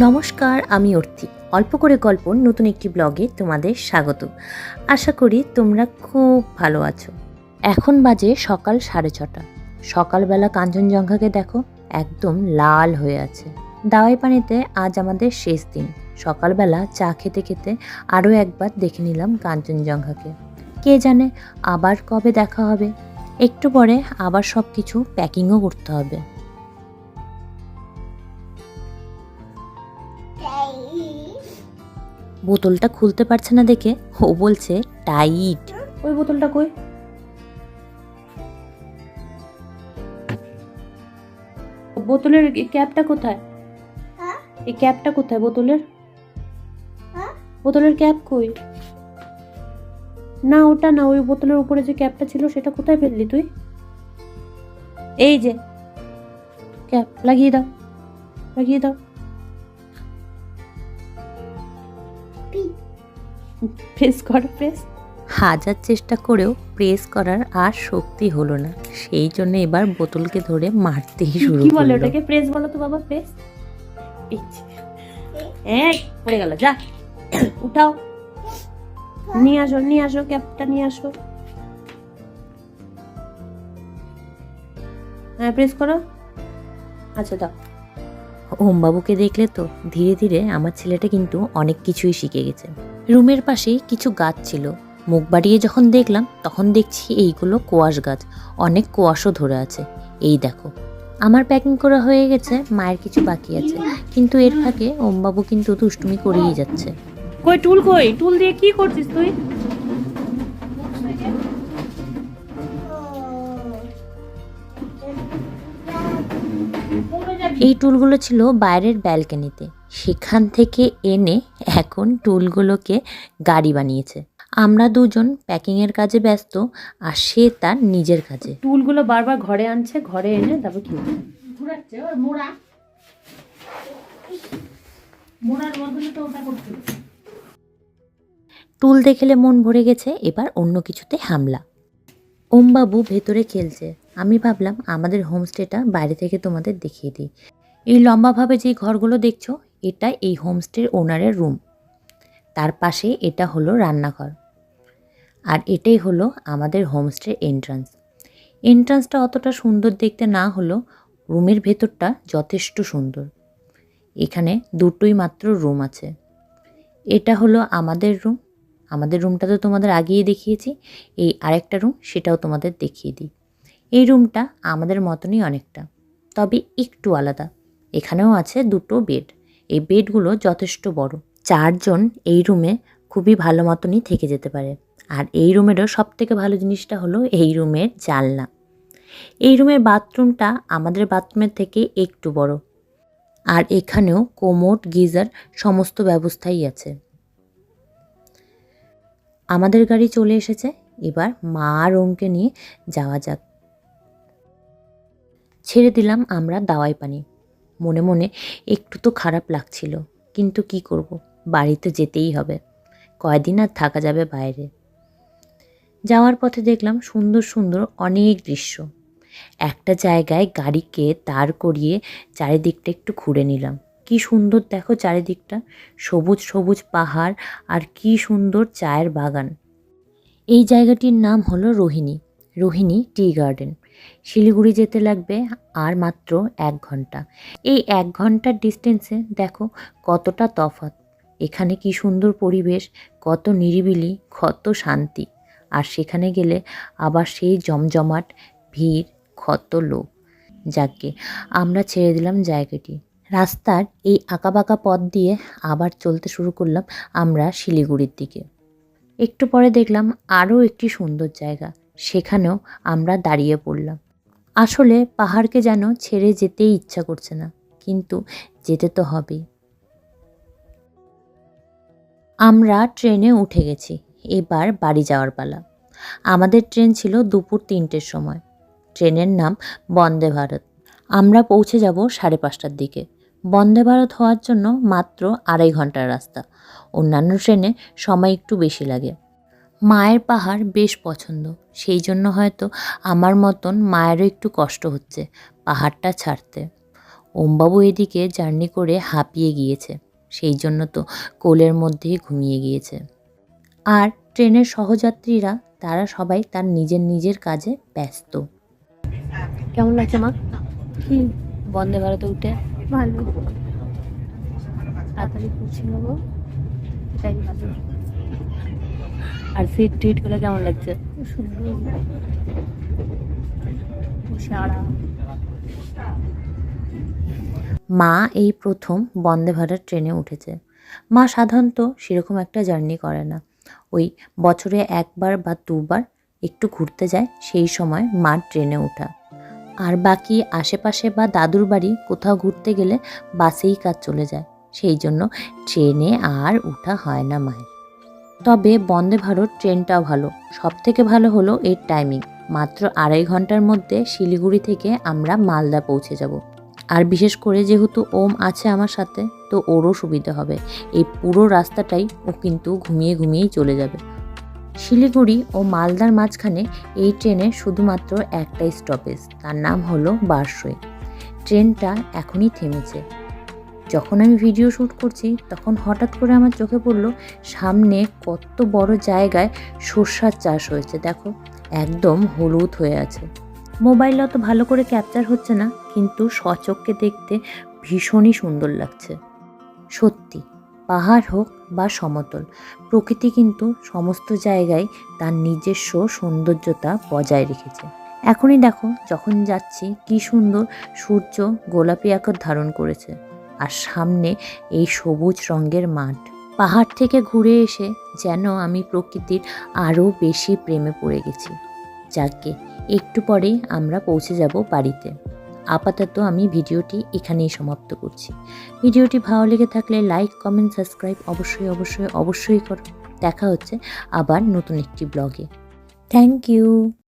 নমস্কার, আমি অর্থি অল্প করে গল্প, নতুন একটি ব্লগে তোমাদের স্বাগত। আশা করি তোমরা খুব ভালো আছো। এখন বাজে সকাল সাড়ে ছটা। সকালবেলা কাঞ্চনজঙ্ঘাকে দেখো, একদম লাল হয়ে আছে। দাওয়াই পানিতে আজ আমাদের শেষ দিন। সকালবেলা চা খেতে খেতে আরও একবার দেখে নিলাম কাঞ্চনজঙ্ঘাকে। কে জানে আবার কবে দেখা হবে? একটু পরে আবার সব কিছু প্যাকিংও করতে হবে। বোতলটা খুলতে পারছে না দেখে ও বলছে টাইট। ওই বোতলটা কই? বোতলের এই ক্যাপটা কোথায়? হ্যাঁ? এই ক্যাপটা কোথায় বোতলের? হ্যাঁ? বোতলের ক্যাপ কই? না ওটা না ওই বোতলের উপরে যে ক্যাপটা ছিল সেটা কোথায় ফেললি তুই? এই যে ক্যাপ লাগিয়ে দাও লাগিয়ে দাও। প্রেস কর প্রেস হাজার চেষ্টা করেও প্রেস করার আর শক্তি হলো না। সেই জন্য এবার বোতলকে ধরে মারতেই শুরু কি বলে ওটাকে? প্রেস বলো তো বাবা প্রেস এই পড়ে গেল যা। উঠাও। নিয়ে আসো নিয়ে আসো ক্যাপটা নিয়ে আসো। হ্যাঁ প্রেস করো। আচ্ছা দাও। ওমবাবুকে দেখলে তো ধীরে ধীরে আমার ছেলেটা কিন্তু অনেক কিছুই শিখে গেছে। রুমের পাশেই কিছু গাছ ছিল। মুখ বাড়িয়ে যখন দেখলাম তখন দেখছি এইগুলো কোয়াশ গাছ। অনেক কোয়াশও ধরে আছে। এই দেখো। আমার প্যাকিং করা হয়ে গেছে মায়ের কিছু বাকি আছে। কিন্তু এর ফাঁকে ওমবাবু কিন্তু দুষ্টুমি করেই যাচ্ছে। কই টুল কই? টুল দিয়ে কি করছিস তুই? এই টুলগুলো ছিল বাইরের ব্যালকনিতে। সেখান থেকে এনে এখন টুলগুলোকে গাড়ি বানিয়েছে। আমরা দুজন প্যাকিংয়ের কাজে ব্যস্ত আর সে তার নিজের কাজে। টুলগুলো বারবার ঘরে আনছে ঘরে এনে তারপর কিনছে ঘুরাচ্ছে ওর মোড়া। মোড়ার বদলে তো ওটা করছিল টুল দেখলে মন ভরে গেছে এবার অন্য কিছুতে হামলা। ওমবাবু ভেতরে খেলছে। আমি ভাবলাম আমাদের হোমস্টেটা বাইরে থেকে তোমাদের দেখিয়ে দিই। এই লম্বাভাবে যে ঘরগুলো দেখছ এটা এই হোমস্টের ওনারের রুম। তার পাশে এটা হলো রান্নাঘর। আর এটাই হলো আমাদের হোমস্টের এন্ট্রান্স। এন্ট্রান্সটা অতটা সুন্দর দেখতে না হলেও রুমের ভেতরটা যথেষ্ট সুন্দর। এখানে দুটোই মাত্র রুম আছে। এটা হলো আমাদের রুম। আমাদের রুমটা তো তোমাদের আগেই দেখিয়েছি। এই আরেকটা রুম সেটাও তোমাদের দেখিয়ে দিই। এই রুমটা আমাদের মতনই অনেকটা, তবে একটু আলাদা। এখানেও আছে দুটো বেড। এই বেডগুলো যথেষ্ট বড়। চারজন এই রুমে খুবই ভালো মতনই থেকে যেতে পারে। আর এই রুমেরও সব থেকে ভালো জিনিসটা হলো এই রুমের জানলা। এই রুমের বাথরুমটা আমাদের বাথরুমের থেকে একটু বড়। আর এখানেও কোমোট, গিজার সমস্ত ব্যবস্থাই আছে। আমাদের গাড়ি চলে এসেছে। এবার মা আর নিয়ে যাওয়া যাক। ছেড়ে দিলাম আমরা দাওয়াই পানি। মনে মনে একটু তো খারাপ লাগছিল। কিন্তু কি করব? বাড়িতে যেতেই হবে। কয়দিন আর থাকা যাবে বাইরে? যাওয়ার পথে দেখলাম সুন্দর সুন্দর অনেক দৃশ্য। একটা জায়গায় গাড়িকে দাঁড় করিয়ে চারিদিকটা একটু ঘুরে নিলাম। কি সুন্দর দেখো চারিদিকটা। সবুজ সবুজ পাহাড় আর কি সুন্দর চায়ের বাগান। এই জায়গাটির নাম হলো Rohini. Rohini tea garden. Siliguri যেতে লাগবে আর মাত্র এক ঘণ্টা। এই এক ঘণ্টার ডিস্টেন্সে দেখো কতটা তফাৎ। এখানে কি সুন্দর পরিবেশ, কত নিরিবিলি, কত শান্তি। আর সেখানে গেলে আবার সেই জমজমাট ভিড়, কত লোক। যাকে আমরা ছেড়ে দিলাম জায়গাটি। রাস্তার এই আঁকাবাঁকা পথ দিয়ে আবার চলতে শুরু করলাম আমরা শিলিগুড়ির দিকে। একটু পরে দেখলাম আরও একটি সুন্দর জায়গা। সেখানেও আমরা দাঁড়িয়ে পড়লাম। আসলে পাহাড়কে যেন ছেড়ে যেতেই ইচ্ছা করছে না, কিন্তু যেতে তো হবেই। আমরা ট্রেনে উঠে গেছি, এবার বাড়ি যাওয়ার পালা। আমাদের ট্রেন ছিল দুপুর তিনটের সময়। ট্রেনের নাম বন্দে ভারত। আমরা পৌঁছে যাব সাড়ে পাঁচটার দিকে। বন্দে ভারত হওয়ার জন্য মাত্র আড়াই ঘণ্টার রাস্তা। অন্যান্য ট্রেনে সময় একটু বেশি লাগে। মায়ের পাহাড় বেশ পছন্দ। সেই জন্য হয়তো আমার মতন মায়েরও একটু কষ্ট হচ্ছে পাহাড়টা ছাড়তে। ওমবাবু এদিকে জার্নি করে হাঁপিয়ে গিয়েছে। সেই জন্য তো কোলের মধ্যেই ঘুমিয়ে গিয়েছে। আর ট্রেনের সহযাত্রীরা তারা সবাই তার নিজের নিজের কাজে ব্যস্ত। কেমন লাগছে মা? বন্দে ভারতে উঠে? ভালো। তাড়াতাড়ি পৌঁছে যাব এটাই ভালো। আর সিট টিটগুলো কেমন লাগছে? মা এই প্রথম বন্দে ভারত ট্রেনে উঠেছে। মা সাধারণত সেরকম একটা জার্নি করে না। ওই বছরে একবার বা দুবার একটু ঘুরতে যায়, সেই সময় মা ট্রেনে ওঠা। আর বাকি আশেপাশে বা দাদুর বাড়ি কোথাও ঘুরতে গেলে বাসেই কাজ চলে যায়। সেই জন্য ট্রেনে আর ওঠা হয় না মায়ের। তবে বন্দে ভারত ট্রেনটাও ভালো। সব থেকে ভালো হলো এর টাইমিং মাত্র আড়াই ঘণ্টার মধ্যে শিলিগুড়ি থেকে আমরা মালদা পৌঁছে যাব। আর বিশেষ করে যেহেতু ওম আছে আমার সাথে, তো ওরও সুবিধা হবে। এই পুরো রাস্তাটাই ও কিন্তু ঘুমিয়ে ঘুমিয়েই চলে যাবে। শিলিগুড়ি ও মালদার মাঝখানে এই ট্রেনে শুধুমাত্র একটাই স্টপেজ তার নাম হলো বারসই। ট্রেনটা এখনই থেমেছে। যখন আমি ভিডিও শ্যুট করছি, তখন হঠাৎ করে আমার চোখে পড়ল, সামনে কত বড় জায়গায় সর্ষার চাষ হয়েছে। দেখো, একদম হলুদ হয়ে আছে। মোবাইল অত ভালো করে ক্যাপচার হচ্ছে না, কিন্তু সচক্ষে দেখতে ভীষণই সুন্দর লাগছে। সত্যি, পাহাড় হোক বা সমতল, প্রকৃতি কিন্তু সমস্ত জায়গায় তার নিজস্ব সৌন্দর্যতা বজায় রেখেছে। এখনই দেখো, যখন যাচ্ছি, কি সুন্দর সূর্য গোলাপি আকার ধারণ করেছে। আর সামনে এই সবুজ রঙের মাঠ। পাহাড় থেকে ঘুরে এসে যেন আমি প্রকৃতির আরও বেশি প্রেমে পড়ে গেছি। যাকে একটু পরেই আমরা পৌঁছে যাব বাড়িতে। আপাতত আমি ভিডিওটি এখানেই সমাপ্ত করছি। ভিডিওটি ভালো লেগে থাকলে লাইক, কমেন্ট, সাবস্ক্রাইব অবশ্যই অবশ্যই অবশ্যই করো। দেখা হচ্ছে আবার নতুন একটি ব্লগে। Thank you.